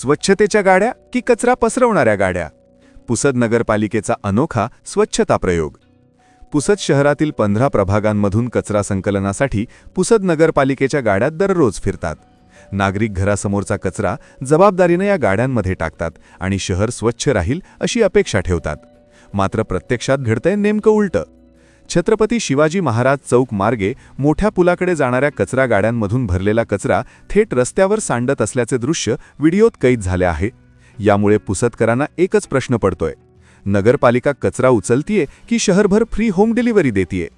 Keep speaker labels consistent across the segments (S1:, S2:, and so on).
S1: स्वच्छतेच्या गाड्या की कचरा पसरवणाऱ्या गाड्या? पुसद नगरपालिकेचा अनोखा स्वच्छता प्रयोग. पुसद शहरातील पंधरा प्रभागांमधून कचरा संकलनासाठी पुसद नगरपालिकेच्या गाड्या दररोज फिरतात. नागरिक घरासमोरचा कचरा जबाबदारीनं या गाड्यांमध्ये टाकतात आणि शहर स्वच्छ राहील अशी अपेक्षा ठेवतात. मात्र प्रत्यक्षात घडतंय नेमकं उलटं. छत्रपती शिवाजी महाराज चौक मार्गे मोठ्या पुलाकडे जाणाऱ्या कचरा गाड्यांमधून भरलेला कचरा थेट रस्त्यावर सांडत असल्याचे दृश्य व्हिडिओत कैद झाले आहे. यामुळे पुसतकरांना एकच प्रश्न पडतोय. नगरपालिका कचरा उचलतीये की शहरभर फ्री होम डिलिव्हरी देतीये?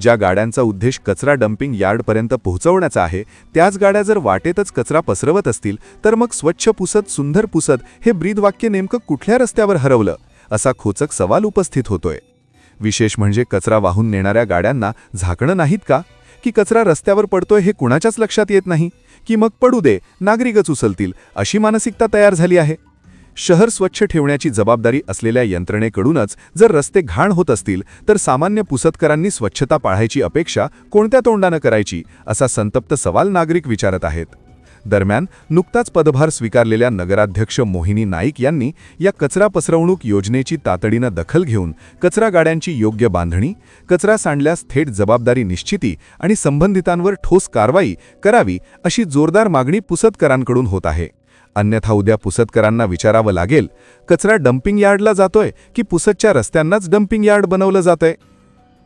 S1: ज्या गाड्यांचा उद्देश कचरा डम्पिंग यार्डपर्यंत पोहोचवण्याचा आहे त्याच गाड्या जर वाटेतच कचरा पसरवत असतील तर मग स्वच्छ पुसत सुंदर पुसत हे ब्रीदवाक्य नेमकं कुठल्या रस्त्यावर हरवलं? असा खोचक सवाल उपस्थित होतोय. विशेष म्हणजे कचरा वाहून नेणाऱ्या गाड्यांना झाकणं नाहीत का? की कचरा रस्त्यावर पडतोय हे कुणाच्याच लक्षात येत नाही? की मग पडू दे नागरिकच उचलतील अशी मानसिकता तयार झाली आहे. शहर स्वच्छ ठेवण्याची जबाबदारी असलेल्या यंत्रणेकडूनच जर रस्ते घाण होत असतील तर सामान्य पुसतकरांनी स्वच्छता पाळायची अपेक्षा कोणत्या तोंडानं करायची असा संतप्त सवाल नागरिक विचारत आहेत. दरम्यान नुकताच पदभार स्वीकारलेल्या नगराध्यक्ष मोहिनी नाईक यांनी या कचरा पसरवणूक योजनेची तातडीनं दखल घेऊन कचरा गाड्यांची योग्य बांधणी कचरा सांडल्यास थेट जबाबदारी निश्चिती आणि संबंधितांवर ठोस कारवाई करावी अशी जोरदार मागणी पुसतकरांकडून होत आहे. अन्यथा उद्या पुसतकरांना विचारावं लागेल कचरा डम्पिंग यार्डला जातोय की पुसतच्या रस्त्यांनाच डम्पिंग यार्ड बनवलं जातंय?